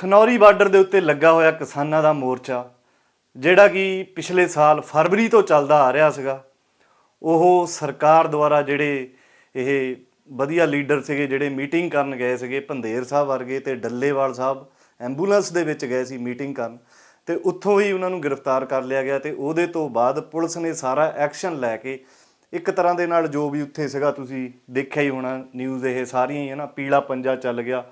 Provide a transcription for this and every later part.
Khanauri border ਦੇ ਉੱਤੇ ਲੱਗਾ ਹੋਇਆ ਕਿਸਾਨਾਂ ਦਾ ਮੋਰਚਾ, ਜਿਹੜਾ ਕਿ ਪਿਛਲੇ ਸਾਲ ਫਰਵਰੀ ਤੋਂ ਚੱਲਦਾ ਆ ਰਿਹਾ ਸੀਗਾ, ਉਹ ਸਰਕਾਰ ਦੁਆਰਾ ਜਿਹੜੇ ਇਹ ਵਧੀਆ ਲੀਡਰ ਸੀਗੇ, ਜਿਹੜੇ ਮੀਟਿੰਗ ਕਰਨ ਗਏ ਸੀਗੇ, ਭੰਦੇਰ ਸਾਹਿਬ ਵਰਗੇ ਤੇ ਡੱਲੇਵਾਲ ਸਾਹਿਬ, ਐਂਬੂਲੈਂਸ ਦੇ ਵਿੱਚ ਗਏ ਸੀ ਮੀਟਿੰਗ ਕਰਨ ਤੇ ਉੱਥੋਂ ਹੀ ਉਹਨਾਂ ਨੂੰ ਗ੍ਰਿਫਤਾਰ ਕਰ ਲਿਆ ਗਿਆ ਤੇ ਉਹਦੇ ਤੋਂ ਬਾਅਦ ਪੁਲਿਸ ਨੇ ਸਾਰਾ ਐਕਸ਼ਨ ਲੈ ਕੇ ਇੱਕ ਤਰ੍ਹਾਂ ਦੇ ਨਾਲ ਜੋ ਵੀ ਉੱਥੇ ਸੀਗਾ, ਤੁਸੀਂ ਦੇਖਿਆ ਹੀ ਹੋਣਾ, ਨਿਊਜ਼ ਇਹ ਸਾਰੀਆਂ ਹੀ ਹੈ ਨਾ, ਪੀਲਾ ਪੰਜਾ ਚੱਲ ਗਿਆ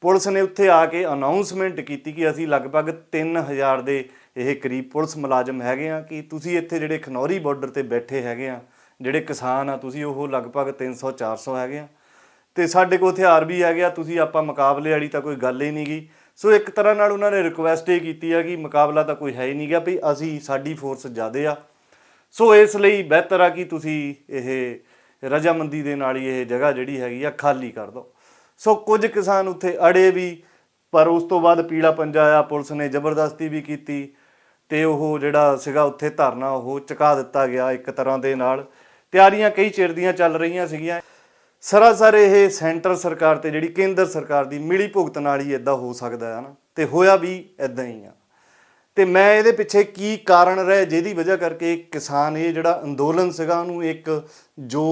ਪੁਲਿਸ ਨੇ ਉੱਥੇ ਆ ਕੇ ਅਨਾਉਂਸਮੈਂਟ ਕੀਤੀ ਕਿ ਅਸੀਂ ਲਗਭਗ 3000 ਦੇ ਇਹ ਕਰੀਬ ਪੁਲਿਸ ਮੁਲਾਜ਼ਮ ਹੈਗੇ ਆ ਕਿ ਤੁਸੀਂ ਇੱਥੇ ਜਿਹੜੇ ਖਨੌਰੀ ਬਾਰਡਰ ਤੇ ਬੈਠੇ ਹੈਗੇ ਆ ਜਿਹੜੇ ਕਿਸਾਨ ਆ, ਤੁਸੀਂ ਉਹ ਲਗਭਗ 300 400 ਹੈਗੇ ਆ ਤੇ ਸਾਡੇ ਕੋਲ ਹਥਿਆਰ ਵੀ ਹੈਗੇ ਆ, ਤੁਸੀਂ ਆਪਾਂ ਮੁਕਾਬਲੇ ਵਾਲੀ ਤਾਂ ਕੋਈ ਗੱਲ ਹੀ ਨਹੀਂ ਨਹੀਂਗੀ ਸੋ ਇੱਕ ਤਰ੍ਹਾਂ ਨਾਲ ਉਹਨਾਂ ਨੇ ਰਿਕੁਐਸਟ ਹੀ ਕੀਤੀ ਆ ਕਿ ਮੁਕਾਬਲਾ ਤਾਂ ਕੋਈ ਹੈ ਹੀ ਨਹੀਂ ਗਿਆ ਵੀ ਅਸੀਂ, ਸਾਡੀ ਫੋਰਸ ਜ਼ਿਆਦੇ ਆ। ਸੋ ਇਸ ਲਈ ਬਿਹਤਰ ਆ ਕਿ ਤੁਸੀਂ ਇਹ ਰਜਾਮੰਦੀ ਦੇ ਨਾਲ ਹੀ ਇਹ ਜਗ੍ਹਾ ਜਿਹੜੀ ਹੈਗੀ ਆ, ਖਾਲੀ ਕਰ ਦਿਓ। ਸੋ ਕੁਝ ਕਿਸਾਨ ਉੱਥੇ ਅੜੇ ਵੀ, ਪਰ ਉਸ ਤੋਂ ਬਾਅਦ ਪੀਲਾ ਪੰਜਾ ਆਇਆ, ਪੁਲਿਸ ਨੇ ਜ਼ਬਰਦਸਤੀ ਵੀ ਕੀਤੀ ਤੇ ਉਹ ਜਿਹੜਾ ਸੀਗਾ ਉੱਥੇ ਧਰਨਾ ਉਹ ਚੁਕਾ ਦਿੱਤਾ ਗਿਆ ਇੱਕ ਤਰ੍ਹਾਂ ਦੇ ਨਾਲ। ਤਿਆਰੀਆਂ ਕਈ ਚਿਰ ਦੀਆਂ ਚੱਲ ਰਹੀਆਂ ਸੀਗੀਆਂ। ਸਰਾਸਰ ਇਹ ਸੈਂਟਰ ਸਰਕਾਰ ਤੇ ਜਿਹੜੀ ਕੇਂਦਰ ਸਰਕਾਰ ਦੀ ਮਿਲੀ ਭੁਗਤ ਨਾਲ ਹੀ ਇਦਾਂ ਹੋ ਸਕਦਾ ਹੈ ਨਾ, ਤੇ ਹੋਇਆ ਵੀ ਇਦਾਂ ਹੀ ਆ। ਤੇ ਮੈਂ ਇਹਦੇ ਪਿੱਛੇ ਕੀ ਕਾਰਨ ਰਹੇ, ਜਿਹਦੀ ਵਜ੍ਹਾ ਕਰਕੇ ਕਿਸਾਨ ਇਹ ਜਿਹੜਾ ਅੰਦੋਲਨ ਸੀਗਾ ਉਹਨੂੰ ਇੱਕ ਜੋ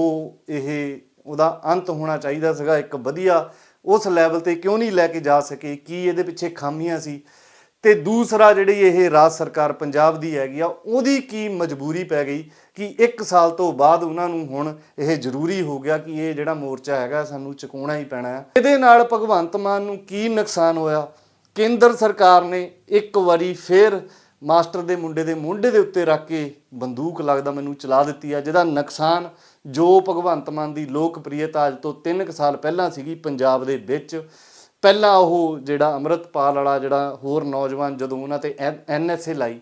ਇਹ ਉਹਦਾ ਅੰਤ ਹੋਣਾ ਚਾਹੀਦਾ ਸੀਗਾ, ਇੱਕ ਵਧੀਆ ਉਸ ਲੈਵਲ ਤੇ ਕਿਉਂ ਨਹੀਂ ਲੈ ਕੇ ਜਾ ਸਕੇ, ਕੀ ਇਹਦੇ ਪਿੱਛੇ ਖਾਮੀਆਂ ਸੀ। ਤੇ ਦੂਸਰਾ ਜਿਹੜੀ ਇਹ ਰਾਜ ਸਰਕਾਰ ਪੰਜਾਬ ਦੀ ਹੈਗੀ ਆ, ਉਹਦੀ ਕੀ ਮਜਬੂਰੀ ਪੈ ਗਈ ਕਿ 1 ਸਾਲ ਤੋਂ ਬਾਅਦ ਉਹਨਾਂ ਨੂੰ ਹੁਣ ਇਹ ਜ਼ਰੂਰੀ ਹੋ ਗਿਆ ਕਿ ਇਹ ਜਿਹੜਾ ਮੋਰਚਾ ਹੈਗਾ, ਸਾਨੂੰ ਚੁਕਾਉਣਾ ਹੀ ਪੈਣਾ ਹੈ। ਇਹਦੇ ਨਾਲ ਭਗਵੰਤ ਮਾਨ ਨੂੰ ਕੀ ਨੁਕਸਾਨ ਹੋਇਆ? ਕੇਂਦਰ ਸਰਕਾਰ ਨੇ ਇੱਕ ਵਾਰੀ ਫੇਰ ਮਾਸਟਰ ਦੇ ਮੁੰਡੇ ਦੇ ਮੁੰਡੇ ਦੇ ਉੱਤੇ ਰੱਖ ਕੇ ਬੰਦੂਕ ਲੱਗਦਾ ਮੈਨੂੰ ਚਲਾ ਦਿੱਤੀ ਆ, ਜਿਹਦਾ ਨੁਕਸਾਨ ਜੋ ਭਗਵੰਤ ਮਾਨ ਦੀ ਲੋਕਪ੍ਰਿਯਤਾ ਅੱਜ ਤੋਂ 3 ਸਾਲ ਪਹਿਲਾਂ ਸੀਗੀ ਪੰਜਾਬ ਦੇ ਵਿੱਚ, ਪਹਿਲਾਂ ਉਹ ਜਿਹੜਾ ਅੰਮ੍ਰਿਤਪਾਲ ਵਾਲਾ ਜਿਹੜਾ ਹੋਰ ਨੌਜਵਾਨ ਜਦੋਂ ਉਹਨਾਂ ਤੇ ਐਨਐਸਏ ਲਾਈ,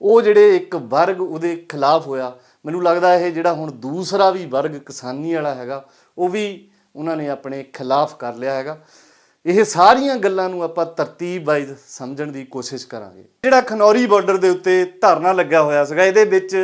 ਉਹ ਜਿਹੜੇ ਇੱਕ ਵਰਗ ਉਹਦੇ ਖਿਲਾਫ ਹੋਇਆ। ਮੈਨੂੰ ਲੱਗਦਾ ਇਹ ਜਿਹੜਾ ਹੁਣ ਦੂਸਰਾ ਵੀ ਵਰਗ ਕਿਸਾਨੀ ਵਾਲਾ ਹੈਗਾ, ਉਹ ਵੀ ਉਹਨਾਂ ਨੇ ਆਪਣੇ ਖਿਲਾਫ ਕਰ ਲਿਆ ਹੈਗਾ। ਇਹ ਸਾਰੀਆਂ ਗੱਲਾਂ ਨੂੰ ਆਪਾਂ ਤਰਤੀਬ ਵਾਈਜ਼ ਸਮਝਣ ਦੀ ਕੋਸ਼ਿਸ਼ ਕਰਾਂਗੇ। ਜਿਹੜਾ ਖਨੌਰੀ ਬਾਰਡਰ ਦੇ ਉੱਤੇ ਧਰਨਾ ਲੱਗਿਆ ਹੋਇਆ ਸੀਗਾ, ਇਹਦੇ ਵਿੱਚ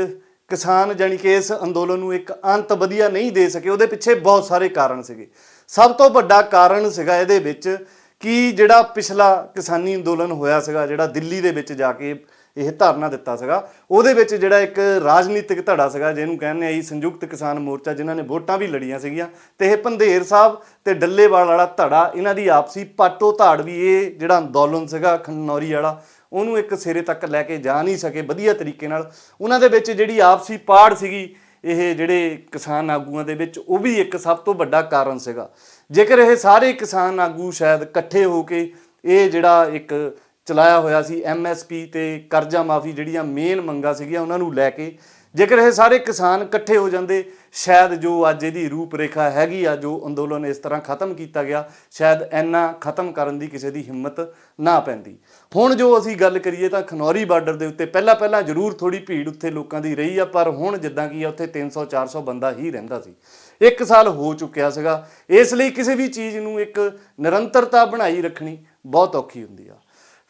ਕਿਸਾਨ ਜਾਨੀ ਕਿ ਇਸ ਅੰਦੋਲਨ ਨੂੰ ਇੱਕ ਅੰਤ ਵਧੀਆ ਨਹੀਂ ਦੇ ਸਕੇ, ਉਹਦੇ ਪਿੱਛੇ ਬਹੁਤ ਸਾਰੇ ਕਾਰਨ ਸੀਗੇ। ਸਭ ਤੋਂ ਵੱਡਾ ਕਾਰਨ ਸੀਗਾ ਇਹਦੇ ਵਿੱਚ ਕਿ ਜਿਹੜਾ ਪਿਛਲਾ ਕਿਸਾਨੀ ਅੰਦੋਲਨ ਹੋਇਆ ਸੀਗਾ, ਜਿਹੜਾ ਦਿੱਲੀ ਦੇ ਵਿੱਚ ਜਾ ਕੇ ਇਹ ਧਾਰਨਾ ਦਿੱਤਾ ਸੀਗਾ, ਉਹਦੇ ਵਿੱਚ ਜਿਹੜਾ ਇੱਕ ਰਾਜਨੀਤਿਕ ਧੜਾ ਸੀਗਾ, ਜਿਹਨੂੰ ਕਹਿੰਦੇ ਆ ਜੀ ਸੰਯੁਕਤ ਕਿਸਾਨ ਮੋਰਚਾ, ਜਿਨ੍ਹਾਂ ਨੇ ਵੋਟਾਂ ਵੀ ਲੜੀਆਂ ਸੀਗੀਆਂ, ਤੇ ਇਹ ਪੰਧੇਰ ਸਾਹਿਬ ਤੇ ਡੱਲੇਵਾਲ ਵਾਲਾ ਧੜਾ, ਇਹਨਾਂ ਦੀ ਆਪਸੀ ਪਾਟੋ ਧਾੜ ਵੀ ਇਹ ਜਿਹੜਾ ਅੰਦੋਲਨ ਸੀਗਾ, ਖਨੌਰੀ ਵਾਲਾ ਉਹਨੂੰ ਇੱਕ ਸਿਰੇ ਤੱਕ ਲੈ ਕੇ ਜਾ ਨਹੀਂ ਸਕੇ ਵਧੀਆ ਤਰੀਕੇ ਨਾਲ। ਉਹਨਾਂ ਦੇ ਵਿੱਚ ਜਿਹੜੀ ਆਪਸੀ ਪਾੜ ਸੀਗੀ, ਇਹ ਜਿਹੜੇ ਕਿਸਾਨ ਆਗੂਆਂ ਦੇ ਵਿੱਚ, ਉਹ ਵੀ ਇੱਕ ਸਭ ਤੋਂ ਵੱਡਾ ਕਾਰਨ ਸੀਗਾ। ਜੇਕਰ ਇਹ ਸਾਰੇ ਕਿਸਾਨ ਆਗੂ ਸ਼ਾਇਦ ਇਕੱਠੇ ਹੋ ਕੇ ਇਹ ਜਿਹੜਾ ਇੱਕ ਚਲਾਇਆ ਹੋਇਆ ਸੀ ਐਮਐਸਪੀ ਤੇ ਕਰਜ਼ਾ ਮਾਫੀ ਜਿਹੜੀਆਂ ਮੇਨ ਮੰਗਾਂ ਸੀਗੀਆਂ, ਉਹਨਾਂ ਨੂੰ ਲੈ ਕੇ ਜੇਕਰ ਇਹ ਸਾਰੇ ਕਿਸਾਨ ਇਕੱਠੇ ਹੋ ਜਾਂਦੇ, ਸ਼ਾਇਦ ਜੋ ਅੱਜ ਇਹਦੀ ਰੂਪਰੇਖਾ ਹੈਗੀ ਆ, ਜੋ ਅੰਦੋਲਨ ਇਸ ਤਰ੍ਹਾਂ ਖਤਮ ਕੀਤਾ ਗਿਆ, ਸ਼ਾਇਦ ਇੰਨਾ ਖਤਮ ਕਰਨ ਦੀ ਕਿਸੇ ਦੀ ਹਿੰਮਤ ਨਾ ਪੈਂਦੀ। ਹੁਣ ਜੋ ਅਸੀਂ ਗੱਲ ਕਰੀਏ ਤਾਂ ਖਨੌਰੀ ਬਾਰਡਰ ਦੇ ਉੱਤੇ ਪਹਿਲਾਂ ਪਹਿਲਾਂ ਜ਼ਰੂਰ ਥੋੜੀ ਭੀੜ ਉੱਥੇ ਲੋਕਾਂ ਦੀ ਰਹੀ ਆ, ਪਰ ਹੁਣ ਜਿੱਦਾਂ ਕੀ ਆ, ਉੱਥੇ 300 400 ਬੰਦਾ ਹੀ ਰਹਿੰਦਾ ਸੀ। ਇੱਕ ਸਾਲ ਹੋ ਚੁੱਕਿਆ ਸੀਗਾ। ਇਸ ਲਈ ਕਿਸੇ ਵੀ ਚੀਜ਼ ਨੂੰ ਇੱਕ ਨਿਰੰਤਰਤਾ ਬਣਾਈ ਰੱਖਣੀ ਬਹੁਤ ਔਖੀ ਹੁੰਦੀ ਆ।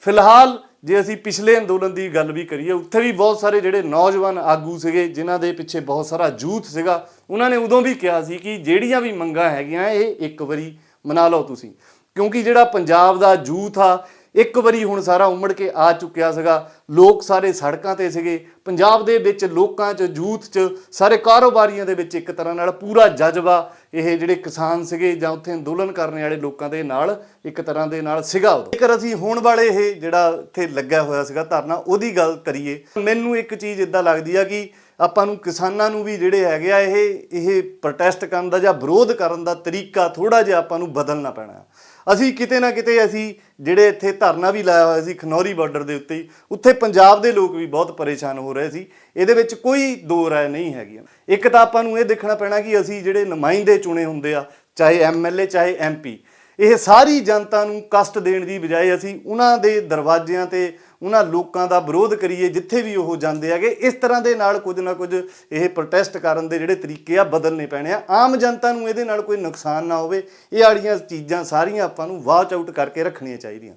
ਫਿਲਹਾਲ ਜੇ ਅਸੀਂ ਪਿਛਲੇ ਅੰਦੋਲਨ ਦੀ ਗੱਲ ਵੀ ਕਰੀਏ, ਉੱਥੇ ਵੀ ਬਹੁਤ ਸਾਰੇ ਜਿਹੜੇ ਨੌਜਵਾਨ ਆਗੂ ਸੀਗੇ, ਜਿਨ੍ਹਾਂ ਦੇ ਪਿੱਛੇ ਬਹੁਤ ਸਾਰਾ ਜੂਥ ਸੀਗਾ, ਉਹਨਾਂ ਨੇ ਉਦੋਂ ਵੀ ਕਿਹਾ ਸੀ ਕਿ ਜਿਹੜੀਆਂ ਵੀ ਮੰਗਾਂ ਹੈਗੀਆਂ, ਇਹ ਇੱਕ ਵਾਰੀ ਮਨਾ ਲਓ ਤੁਸੀਂ। ਕਿਉਂਕਿ ਜਿਹੜਾ ਪੰਜਾਬ ਦਾ ਜੂਥ ਆ ਇੱਕ ਵਾਰੀ ਹੁਣ ਸਾਰਾ ਉਮੜ ਕੇ ਆ ਚੁੱਕਿਆ ਸੀਗਾ। ਲੋਕ ਸਾਰੇ ਸੜਕਾਂ ਤੇ ਸੀਗੇ। ਪੰਜਾਬ ਦੇ ਵਿੱਚ ਲੋਕਾਂ 'ਚ, ਜੂਥ 'ਚ, ਸਾਰੇ ਕਾਰੋਬਾਰੀਆਂ ਦੇ ਵਿੱਚ ਇੱਕ ਤਰ੍ਹਾਂ ਨਾਲ ਪੂਰਾ ਜਜ਼ਬਾ ਇਹ ਜਿਹੜੇ ਕਿਸਾਨ ਸੀਗੇ ਜਾਂ ਉੱਥੇ ਅੰਦੋਲਨ ਕਰਨ ਵਾਲੇ ਲੋਕਾਂ ਦੇ ਨਾਲ, ਇੱਕ ਤਰ੍ਹਾਂ ਦੇ ਨਾਲ ਸੀਗਾ ਉਦੋਂ। ਜੇਕਰ ਅਸੀਂ ਹੋਣ ਵਾਲੇ ਇਹ ਜਿਹੜਾ ਇੱਥੇ ਲੱਗਿਆ ਹੋਇਆ ਸੀਗਾ ਧਰਨਾ, ਉਹਦੀ ਗੱਲ ਕਰੀਏ, ਮੈਨੂੰ ਇੱਕ ਚੀਜ਼ ਇਦਾਂ ਲੱਗਦੀ ਆ ਕਿ ਆਪਾਂ ਨੂੰ ਕਿਸਾਨਾਂ ਨੂੰ ਵੀ ਜਿਹੜੇ ਹੈਗੇ ਆ ਇਹ ਇਹ ਪ੍ਰੋਟੈਸਟ ਕਰਨ ਦਾ ਜਾਂ ਵਿਰੋਧ ਕਰਨ ਦਾ ਤਰੀਕਾ ਥੋੜਾ ਜਿਹਾ ਆਪਾਂ ਨੂੰ ਬਦਲਣਾ ਪੈਣਾ। ਅਸੀਂ ਕਿਤੇ ਨਾ ਕਿਤੇ ਅਸੀਂ ਜਿਹੜੇ ਇੱਥੇ ਧਰਨਾ ਵੀ ਲਾਇਆ ਹੋਇਆ ਸੀ ਖਨੌਰੀ ਬਾਰਡਰ ਦੇ ਉੱਤੇ, ਉੱਥੇ ਪੰਜਾਬ ਦੇ ਲੋਕ ਵੀ ਬਹੁਤ ਪਰੇਸ਼ਾਨ ਹੋ ਰਹੇ ਸੀ। ਇਹਦੇ ਵਿੱਚ ਕੋਈ ਦੋ ਰਾਏ ਨਹੀਂ ਹੈਗੀ ਇੱਕ ਤਾਂ ਆਪਾਂ ਨੂੰ ਇਹ ਦੇਖਣਾ ਪੈਣਾ ਕਿ ਅਸੀਂ ਜਿਹੜੇ ਨੁਮਾਇੰਦੇ ਚੁਣੇ ਹੁੰਦੇ ਆ, ਚਾਹੇ ਐਮਐਲਏ ਚਾਹੇ ਐਮਪੀ ਇਹ ਸਾਰੀ ਜਨਤਾ ਨੂੰ ਕਸ਼ਟ ਦੇਣ ਦੀ ਬਜਾਏ ਅਸੀਂ ਉਹਨਾਂ ਦੇ ਦਰਵਾਜ਼ਿਆਂ ਤੇ ਉਹਨਾਂ ਲੋਕਾਂ ਦਾ ਵਿਰੋਧ ਕਰੀਏ ਜਿੱਥੇ ਵੀ ਉਹ ਜਾਂਦੇ ਹੈਗੇ, ਇਸ ਤਰ੍ਹਾਂ ਦੇ ਨਾਲ ਕੁਝ ਨਾ ਕੁਝ ਇਹ ਪ੍ਰੋਟੈਸਟ ਕਰਨ ਦੇ ਜਿਹੜੇ ਤਰੀਕੇ ਆ ਬਦਲਨੇ ਪੈਣੇ ਆ। ਆਮ ਜਨਤਾ ਨੂੰ ਇਹਦੇ ਨਾਲ ਕੋਈ ਨੁਕਸਾਨ ਨਾ ਹੋਵੇ। ਇਹ ਵਾਲੀਆਂ ਚੀਜ਼ਾਂ ਸਾਰੀਆਂ ਆਪਾਂ ਨੂੰ ਵਾਚ ਆਊਟ ਕਰਕੇ ਰੱਖਣੀਆਂ ਚਾਹੀਦੀਆਂ।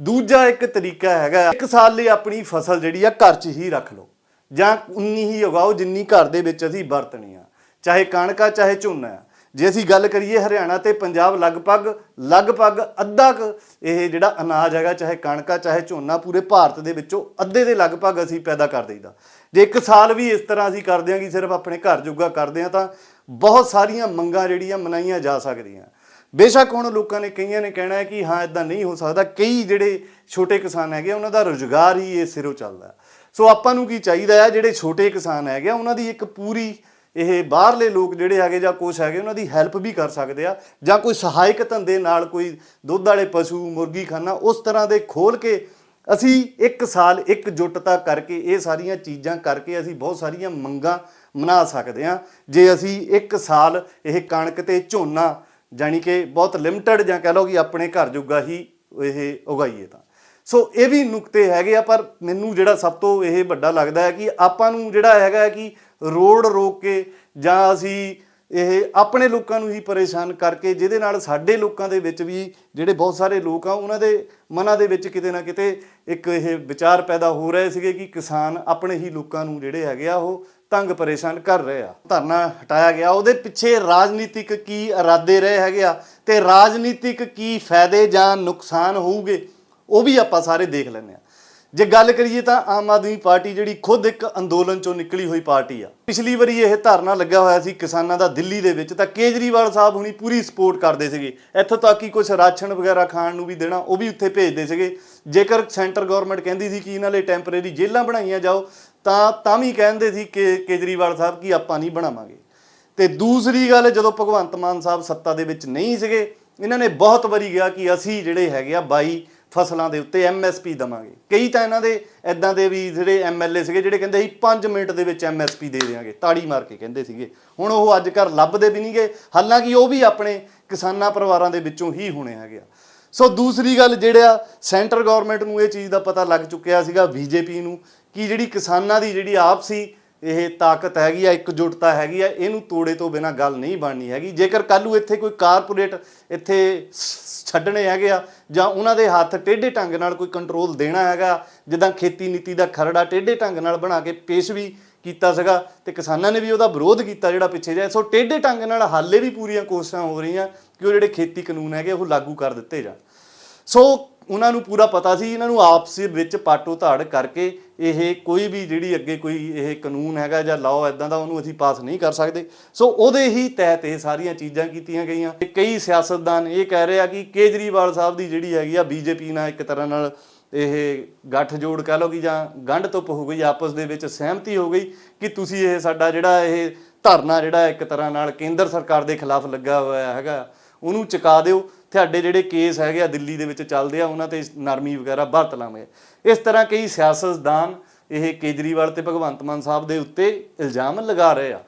ਦੂਜਾ ਇੱਕ ਤਰੀਕਾ ਹੈਗਾ, ਇੱਕ ਸਾਲ ਲਈ ਆਪਣੀ ਫਸਲ ਜਿਹੜੀ ਆ ਘਰ 'ਚ ਹੀ ਰੱਖ ਲਓ। ਜਾਂ ਉਨੀ ਹੀ ਉਗਾਓ ਜਿੰਨੀ ਘਰ ਦੇ ਵਿੱਚ ਅਸੀਂ ਵਰਤਣੀ ਆ। ਚਾਹੇ ਕਣਕ ਆ, ਚਾਹੇ ਝੋਨਾ ਆ। ਜੇ ਅਸੀਂ ਗੱਲ ਕਰੀਏ ਹਰਿਆਣਾ ਤੇ ਪੰਜਾਬ ਲਗਭਗ ਲਗਭਗ ਅੱਧਾ ਕੁ ਇਹ ਜਿਹੜਾ ਅਨਾਜ ਹੈਗਾ ਚਾਹੇ ਕਣਕਾ ਚਾਹੇ ਝੋਨਾ ਪੂਰੇ ਭਾਰਤ ਦੇ ਵਿੱਚੋਂ ਅੱਧੇ ਦੇ ਲਗਭਗ ਅਸੀਂ ਪੈਦਾ ਕਰ ਦਈਦਾ। ਜੇ ਇੱਕ ਸਾਲ ਵੀ ਇਸ ਤਰ੍ਹਾਂ ਅਸੀਂ ਕਰਦੇ ਹਾਂ ਕਿ ਸਿਰਫ ਆਪਣੇ ਘਰ ਜੋਗਾ ਕਰਦੇ ਹਾਂ ਤਾਂ ਬਹੁਤ ਸਾਰੀਆਂ ਮੰਗਾਂ ਜਿਹੜੀਆਂ ਮਨਾਈਆਂ ਜਾ ਸਕਦੀਆਂ। ਬੇਸ਼ੱਕ ਹੁਣ ਲੋਕਾਂ ਨੇ ਕਈਆਂ ਨੇ ਕਹਿਣਾ ਹੈ ਕਿ ਹਾਂ ਇਦਾਂ ਨਹੀਂ ਹੋ ਸਕਦਾ। ਕਈ ਜਿਹੜੇ ਛੋਟੇ ਕਿਸਾਨ ਹੈਗੇ ਆ, ਉਹਨਾਂ ਦਾ ਰੋਜ਼ਗਾਰ ਹੀ ਇਹ ਸਿਰੋਂ ਚੱਲਦਾ। ਸੋ ਆਪਾਂ ਨੂੰ ਕੀ ਚਾਹੀਦਾ ਹੈ ਜਿਹੜੇ ਛੋਟੇ ਕਿਸਾਨ ਹੈਗੇ ਆ, ਉਹਨਾਂ ਦੀ ਇੱਕ ਪੂਰੀ ਇਹ ਬਾਹਰਲੇ ਲੋਕ ਜਿਹੜੇ ਹੈਗੇ ਜਾਂ ਕੁਛ ਹੈਗੇ, ਉਹਨਾਂ ਦੀ ਹੈਲਪ ਵੀ ਕਰ ਸਕਦੇ ਆ, ਜਾਂ ਕੋਈ ਸਹਾਇਕ ਧੰਦੇ ਨਾਲ ਕੋਈ ਦੁੱਧ ਵਾਲੇ ਪਸ਼ੂ, ਮੁਰਗੀ ਖਾਨਾ, ਉਸ ਤਰ੍ਹਾਂ ਦੇ ਖੋਲ ਕੇ ਅਸੀਂ ਇੱਕ ਸਾਲ, ਇੱਕ ਜੁੱਟਤਾ ਕਰਕੇ ਇਹ ਸਾਰੀਆਂ ਚੀਜ਼ਾਂ ਕਰਕੇ ਅਸੀਂ ਬਹੁਤ ਸਾਰੀਆਂ ਮੰਗਾਂ ਮਨਾ ਸਕਦੇ ਹਾਂ ਜੇ ਅਸੀਂ ਇੱਕ ਸਾਲ ਇਹ ਕਣਕ ਤੇ ਝੋਨਾ, ਜਾਣੀ ਕਿ ਬਹੁਤ ਲਿਮਟਿਡ ਜਾਂ ਕਹ ਲਓ ਕਿ ਆਪਣੇ ਘਰ ਜੋਗਾ ਹੀ ਇਹ ਉਗਾਈਏ ਤਾਂ। ਸੋ ਇਹ ਵੀ ਨੁਕਤੇ ਹੈਗੇ ਆ, ਪਰ ਮੈਨੂੰ ਜਿਹੜਾ ਸਭ ਤੋਂ ਇਹ ਵੱਡਾ ਲੱਗਦਾ ਹੈ ਕਿ ਆਪਾਂ ਨੂੰ ਜਿਹੜਾ ਹੈਗਾ ਕਿ ਰੋਡ ਰੋਕ ਕੇ ਜਾਂ ਅਸੀਂ ਇਹ ਆਪਣੇ ਲੋਕਾਂ ਨੂੰ ਹੀ ਪਰੇਸ਼ਾਨ ਕਰਕੇ, ਜਿਹਦੇ ਨਾਲ ਸਾਡੇ ਲੋਕਾਂ ਦੇ ਵਿੱਚ ਵੀ ਜਿਹੜੇ ਬਹੁਤ ਸਾਰੇ ਲੋਕ ਆ, ਉਹਨਾਂ ਦੇ ਮਨਾਂ ਦੇ ਵਿੱਚ ਕਿਤੇ ਨਾ ਕਿਤੇ ਇੱਕ ਇਹ ਵਿਚਾਰ ਪੈਦਾ ਹੋ ਰਹੇ ਸੀਗੇ ਕਿ ਕਿਸਾਨ ਆਪਣੇ ਹੀ ਲੋਕਾਂ ਨੂੰ ਜਿਹੜੇ ਹੈਗੇ ਆ, ਉਹ ਤੰਗ ਪਰੇਸ਼ਾਨ ਕਰ ਰਹੇ ਆ। ਧਰਨਾ ਹਟਾਇਆ ਗਿਆ। ਉਹਦੇ ਪਿੱਛੇ ਰਾਜਨੀਤਿਕ ਕੀ ਇਰਾਦੇ ਰਹੇ ਹੈਗੇ ਆ ਤੇ ਰਾਜਨੀਤਿਕ ਕੀ ਫਾਇਦੇ ਜਾਂ ਨੁਕਸਾਨ ਹੋਊਗੇ? ਉਹ ਵੀ ਆਪਾਂ ਸਾਰੇ ਦੇਖ ਲੈਂਦੇ ਆ ਜੇ ਗੱਲ ਕਰੀਏ ਤਾਂ ਆਮ ਆਦਮੀ ਪਾਰਟੀ ਜਿਹੜੀ ਖੁਦ ਇੱਕ ਅੰਦੋਲਨ ਚੋਂ ਨਿਕਲੀ ਹੋਈ ਪਾਰਟੀ ਆ। ਪਿਛਲੀ ਵਾਰੀ ਇਹ ਧਰਨਾ ਲੱਗਾ ਹੋਇਆ ਸੀ ਕਿਸਾਨਾਂ ਦਾ ਦਿੱਲੀ ਦੇ ਵਿੱਚ, ਤਾਂ ਕੇਜਰੀਵਾਲ ਸਾਹਿਬ ਹੁਣੀ ਪੂਰੀ ਸਪੋਰਟ ਕਰਦੇ ਸੀਗੇ। ਇੱਥੋਂ ਤੱਕ ਕਿ ਕੁਝ ਰਾਸ਼ਨ ਵਗੈਰਾ ਖਾਣ ਨੂੰ ਵੀ ਦੇਣਾ, ਉਹ ਵੀ ਉੱਥੇ ਭੇਜਦੇ ਸੀਗੇ। ਜੇਕਰ ਸੈਂਟਰ ਗਵਰਨਮੈਂਟ ਕਹਿੰਦੀ ਸੀ ਕਿ ਇਹਨਾਂ ਲਈ ਟੈਂਪਰੇਰੀ ਜੇਲ੍ਹਾਂ ਬਣਾਈਆਂ ਜਾਓ, ਤਾਂ ਤਾਂ ਵੀ ਕਹਿੰਦੇ ਸੀ ਕਿ ਕੇਜਰੀਵਾਲ ਸਾਹਿਬ ਕਿ ਆਪਾਂ ਨਹੀਂ ਬਣਾਵਾਂਗੇ। ਤੇ ਦੂਸਰੀ ਗੱਲ, ਜਦੋਂ ਭਗਵੰਤ ਮਾਨ ਸਾਹਿਬ ਸੱਤਾ ਦੇ ਵਿੱਚ ਨਹੀਂ ਸੀਗੇ, ਇਹਨਾਂ ਨੇ ਬਹੁਤ ਵਾਰੀ ਗਿਆ ਕਿ ਅਸੀਂ ਜਿਹੜੇ ਹੈਗੇ ਆ 22 ਫਸਲਾਂ ਦੇ ਉੱਤੇ ਐਮਐਸਪੀ ਦਵਾਂਗੇ। ਕਈ ਤਾਂ ਇਹਨਾਂ ਦੇ ਐਦਾਂ ਦੇ ਵੀ ਜਿਹੜੇ ਐਮਐਲਏ ਸੀਗੇ ਜਿਹੜੇ ਕਹਿੰਦੇ ਸੀ 5 ਮਿੰਟ ਦੇ ਵਿੱਚ ਐਮਐਸਪੀ ਦੇ ਦੇਵਾਂਗੇ ਤਾੜੀ ਮਾਰ ਕੇ ਕਹਿੰਦੇ ਸੀਗੇ। ਹੁਣ ਉਹ ਅੱਜ ਕੱਲ੍ਹ ਲੱਭਦੇ ਵੀ ਨਹੀਂਗੇ, ਹਾਲਾਂਕਿ ਉਹ ਵੀ ਆਪਣੇ ਕਿਸਾਨਾਂ ਪਰਿਵਾਰਾਂ ਦੇ ਵਿੱਚੋਂ ਹੀ ਹੋਣੇ ਹੈਗੇ ਆ। ਸੋ ਦੂਸਰੀ ਗੱਲ ਜਿਹੜਾ ਸੈਂਟਰ ਗਵਰਨਮੈਂਟ ਨੂੰ ਇਹ ਚੀਜ਼ ਦਾ ਪਤਾ ਲੱਗ ਚੁੱਕਿਆ ਸੀਗਾ, ਬੀਜੇਪੀ ਨੂੰ, ਕਿ ਜਿਹੜੀ ਕਿਸਾਨਾਂ ਦੀ ਜਿਹੜੀ ਆਪਸੀ ਇਹ ਤਾਕਤ ਹੈਗੀ ਆ, ਇਕਜੁੱਟਤਾ ਹੈਗੀ ਆ, ਇਹਨੂੰ ਤੋੜੇ ਤੋਂ ਬਿਨਾ ਗੱਲ ਨਹੀਂ ਬਣਨੀ ਹੈਗੀ। ਜੇਕਰ ਕੱਲ ਨੂੰ ਇੱਥੇ ਕੋਈ ਕਾਰਪੋਰੇਟ ਇੱਥੇ ਛੱਡਣੇ ਹੈਗੇ ਆ, ਜਾਂ ਉਹਨਾਂ ਦੇ ਹੱਥ ਟੇਢੇ ਢੰਗ ਨਾਲ ਕੋਈ ਕੰਟਰੋਲ ਦੇਣਾ ਹੈਗਾ, ਜਿੱਦਾਂ ਖੇਤੀ ਨੀਤੀ ਦਾ ਖਰੜਾ ਟੇਢੇ ਢੰਗ ਨਾਲ ਬਣਾ ਕੇ ਪੇਸ਼ ਵੀ ਕੀਤਾ ਸੀਗਾ, ਤੇ ਕਿਸਾਨਾਂ ਨੇ ਵੀ ਉਹਦਾ ਵਿਰੋਧ ਕੀਤਾ ਜਿਹੜਾ ਪਿੱਛੇ ਜਿਹਾ, ਸੋ ਟੇਢੇ ਢੰਗ ਨਾਲ ਹਾਲੇ ਵੀ ਪੂਰੀਆਂ ਕੋਸ਼ਿਸ਼ਾਂ ਹੋ ਰਹੀਆਂ ਕਿ ਉਹ ਜਿਹੜੇ ਖੇਤੀ ਕਾਨੂੰਨ ਹੈਗੇ, ਉਹ ਲਾਗੂ ਕਰ ਦਿੱਤੇ ਜਾਣ। ਸੋ ਉਹਨਾਂ ਨੂੰ ਪੂਰਾ ਪਤਾ ਸੀ, ਇਹਨਾਂ ਨੂੰ ਆਪਸੀ ਵਿੱਚ ਪਾਟੋ ਧਾੜ ਕਰਕੇ ਇਹ ਕੋਈ ਵੀ ਜਿਹੜੀ ਅੱਗੇ ਕੋਈ ਇਹ ਕਾਨੂੰਨ ਹੈਗਾ ਜਾਂ ਲਾਅ ਇਦਾਂ ਦਾ, ਉਹਨੂੰ ਅਸੀਂ ਪਾਸ ਨਹੀਂ ਕਰ ਸਕਦੇ। ਸੋ ਉਹਦੇ ਹੀ ਤਹਿਤ ਇਹ ਸਾਰੀਆਂ ਚੀਜ਼ਾਂ ਕੀਤੀਆਂ ਗਈਆਂ। ਤੇ ਕਈ ਸਿਆਸਤਦਾਨ ਇਹ ਕਹਿ ਰਹੇ ਆ ਕਿ ਕੇਜਰੀਵਾਲ ਸਾਹਿਬ ਦੀ ਜਿਹੜੀ ਹੈਗੀ ਆ ਬੀਜੇਪੀ ਨਾਲ ਇੱਕ ਤਰ੍ਹਾਂ ਨਾਲ ਇਹ ਗੱਠ ਜੋੜ ਕਹ ਲਓ ਕਿ ਜਾਂ ਗੰਢ ਤੁਪ ਹੋ ਗਈ, ਆਪਸ ਦੇ ਵਿੱਚ ਸਹਿਮਤੀ ਹੋ ਗਈ ਕਿ ਤੁਸੀਂ ਇਹ ਸਾਡਾ ਜਿਹੜਾ ਇਹ ਧਰਨਾ ਜਿਹੜਾ ਇੱਕ ਤਰ੍ਹਾਂ ਨਾਲ ਕੇਂਦਰ ਸਰਕਾਰ ਦੇ ਖਿਲਾਫ ਲੱਗਾ ਹੋਇਆ ਹੈਗਾ, ਉਹਨੂੰ ਚੁਕਾ ਦਿਓ। ਤੁਹਾਡੇ ਜਿਹੜੇ ਕੇਸ ਹੈਗੇ ਆ ਦਿੱਲੀ ਦੇ ਵਿੱਚ ਚੱਲਦੇ ਆ, ਉਹਨਾਂ ਤੇ ਨਰਮੀ ਵਗੈਰਾ ਵਰਤ ਲਾਂਗੇ। ਇਸ ਤਰ੍ਹਾਂ ਕਈ ਸਿਆਸਤਦਾਨ ਇਹ ਕੇਜਰੀਵਾਲ ਤੇ ਭਗਵੰਤ ਮਾਨ ਸਾਹਿਬ ਦੇ ਉੱਤੇ ਇਲਜ਼ਾਮ ਲਗਾ ਰਹੇ ਆ।